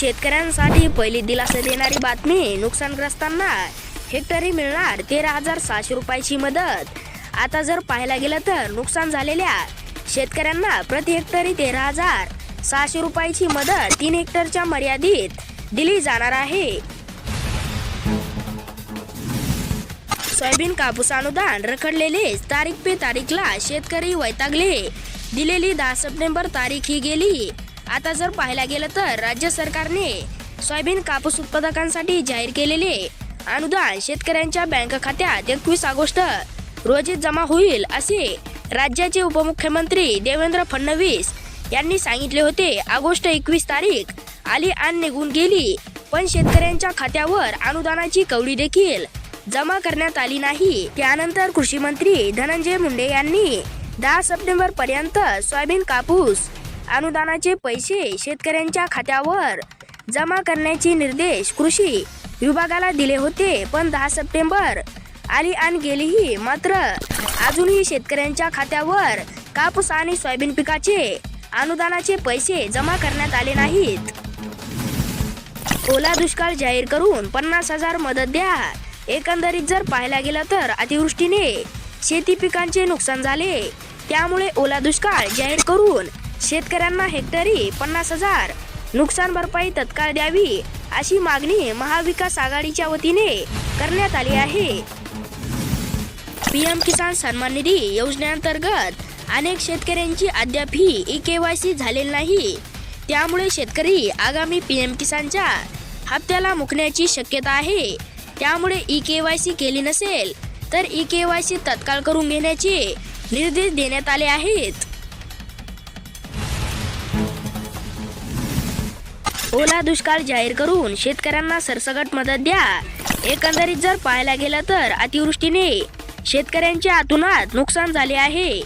शेतकऱ्यांसाठी पहिली दिलासा देणारी बातमी नुकसानग्रस्तांना हेक्टरी मिळणार तेरा हजार सहाशे रुपयाची मदत. आता जर पाहायला गेलं तर नुकसान झालेल्या शेतकऱ्यांना प्रति हेक्टरी तेरा हजार सहाशे रुपयाची मदत तीन हेक्टरच्या मर्यादित दिली जाणार आहे. सोयाबीन कापूस अनुदान रखडलेले तारीख पे तारीखला शेतकरी वैतागले. दिलेली दहा सप्टेंबर तारीख ही गेली. आता जर पाहायला गेलं तर राज्य सरकारने सोयाबीन कापूस उत्पादकांसाठी जाहीर केलेले अनुदान शेतकऱ्यांच्या बँक खात्यात एकवीस ऑगस्ट रोजी जमा होईल असे राज्याचे उपमुख्यमंत्री देवेंद्र फडणवीस यांनी सांगितले होते. ऑगस्ट एकवीस तारीख आली आणि निघून गेली पण शेतकऱ्यांच्या खात्यावर अनुदानाची कवडी देखील जमा करण्यात आली नाही. त्यानंतर कृषी मंत्री धनंजय मुंडे यांनी दहा सप्टेंबर पर्यंत सोयाबीन कापूस अनुदानाचे पैसे शेतकऱ्यांच्या खात्यावर जमा करण्याचे निर्देश कृषी विभागाला दिले होते पण दहा सप्टेंबर आली आणि गेलीही मात्र अजूनही शेतकऱ्यांच्या खात्यावर कापूस आणि सोयाबीन पिकाचे अनुदानाचे पैसे जमा करण्यात आले नाहीत. ओला दुष्काळ जाहीर करून पन्नास हजार मदत द्या. एकंदरीत जर पाहायला गेलं तर अतिवृष्टीने शेती पिकांचे नुकसान झाले. त्यामुळे ओला दुष्काळ जाहीर करून शेतकऱ्यांना हेक्टरी पन्नास हजार. नुकसान भरपाई तत्काळ द्यावी अशी मागणी महाविकास आघाडीच्या वतीने करण्यात आली आहे. पीएम किसान सन्मान निधी योजनेअंतर्गत अनेक शेतकऱ्यांची अद्यापही ई के वाय सी झालेली नाही. त्यामुळे शेतकरी आगामी पी एम किसानच्या हप्त्याला मुकण्याची शक्यता आहे. त्यामुळे ई के वाय सी केली नसेल तर ई के वाय सी तत्काळ करून घेण्याचे निर्देश देण्यात आले आहेत. ओला दुष्काळ जाहीर करून शेतकऱ्यांना सरसगट मदत द्या. एकंदरीत जर पाहायला गेलं तर अतिवृष्टीने शेतकऱ्यांच्या आतुनात नुकसान झाले आहे.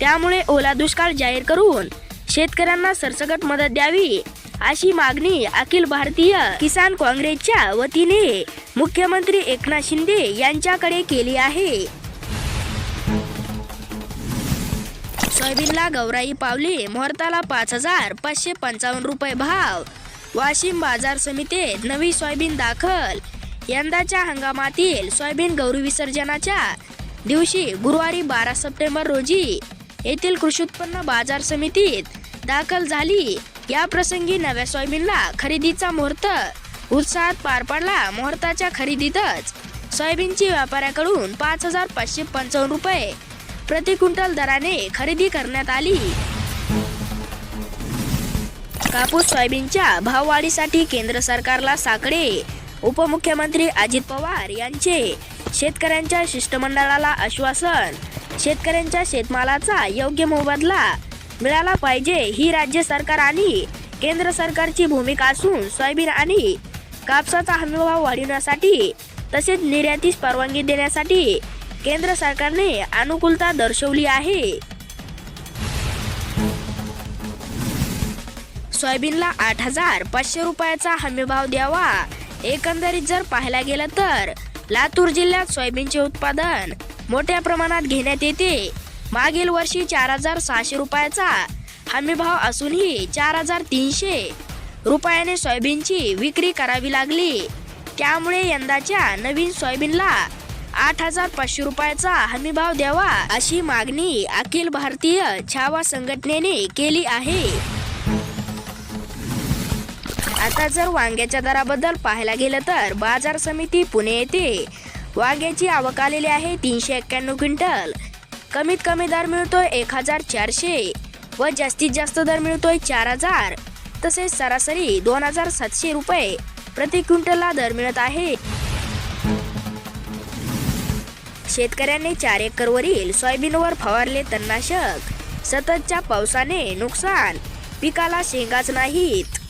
त्यामुळे ओला दुष्काळ जाहीर करून शेतकऱ्यांना सरसगट मदत द्यावी अशी मागणी अखिल भारतीय किसान काँग्रेसच्या वतीने मुख्यमंत्री एकनाथ शिंदे यांच्याकडे केली आहे. सोयाबीनला गौराई पावली मुहूर्ताला पाच हजार पाचशे पंचावन्न रुपये भाव वाशिम बाजार समितीत नवी सोयाबीन दाखल. यंदाच्या हंगामातील सोयाबीन गौरी विसर्जनाच्या दिवशी गुरुवारी बारा सप्टेंबर रोजी येथील कृषी उत्पन्न बाजार समितीत दाखल झाली. या प्रसंगी नव्या सोयाबीनला खरेदीचा मुहूर्त उत्साहात पार पडला. मुहूर्ताच्या खरेदीतच सोयाबीनची व्यापाऱ्याकडून पाच हजार पाचशे पंचावन्न रुपये प्रति क्विंटल दराने खरेदी करण्यात आली. कापूस सोयाबीनच्या भाववाढीसाठी केंद्र सरकारला साकडे. उपमुख्यमंत्री अजित पवार यांचे शेतकऱ्यांच्या शिष्टमंडळाला आश्वासन. शेतकऱ्यांच्या शेतमालाचा योग्य मोबदला मिळाला पाहिजे. ही राज्य सरकार आणि केंद्र सरकारची भूमिका असून सोयाबीन आणि कापसाचा हमीभाव वाढविण्यासाठी तसेच निर्यातीस परवानगी देण्यासाठी केंद्र सरकारने अनुकूलता दर्शवली आहे. सोयाबीनला आठ हजार पाचशे रुपयाचा हमीभाव द्यावा. एकंदरीत जर पाहायला गेलं तर लातूर जिल्ह्यात सोयाबीनचे उत्पादन मोठ्या प्रमाणात घेण्यात येते. मागील वर्षी चार हजार सहाशे रुपयाचा हमीभाव असूनही चार हजार तीनशे रुपयाने सोयाबीनची विक्री करावी लागली. त्यामुळे यंदाच्या नवीन सोयाबीनला आठ हजार पाचशे रुपयाचा हमीभाव द्यावा अशी मागणी अखिल भारतीय छावा संघटनेने केली आहे. आता जर वांग्याच्या दराबद्दल पाहायला गेलं तर बाजार समिती पुणे येथे वांग्याची आवक आलेली आहे तीनशे एक्क्याण्णव क्विंटल. कमीत कमी दर मिळतोय एक हजार चारशे व जास्तीत जास्त दर मिळतोय चार हजार. तसेच सरासरी दोन हजार सातशे रुपये प्रति क्विंटलला दर मिळत आहे. शेतकऱ्यांनी चार एकरवरील सोयाबीनवर फवारले तणनाशक. सततच्या पावसाने नुकसान. पिकाला शेंगाच नाहीत.